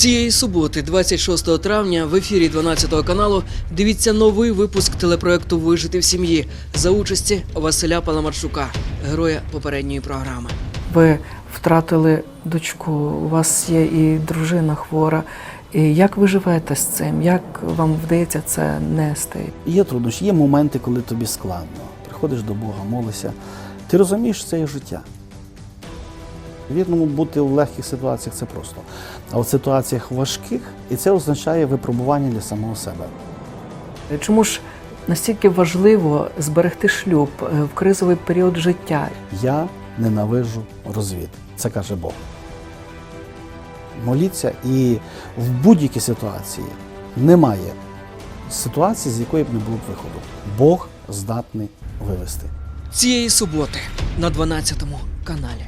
Цієї суботи, 26 травня, в ефірі 12 каналу дивіться новий випуск телепроекту Вижити в сім'ї за участі Василя Паламарчука, героя попередньої програми. Ви втратили дочку, у вас є і дружина хвора. І як ви живете з цим? Як вам вдається це нести? Є труднощі, є моменти, коли тобі складно. Приходиш до Бога, молишся. Ти розумієш, що це є життя. Вірному бути в легких ситуаціях це просто. А в ситуаціях важких, і це означає випробування для самого себе. Чому ж настільки важливо зберегти шлюб е, в кризовий період життя? Я ненавижу розвід. Це каже Бог. Моліться і в будь-якій ситуації немає ситуації, з якої б не було б виходу. Бог здатний вивести. Цієї суботи на 12 каналі.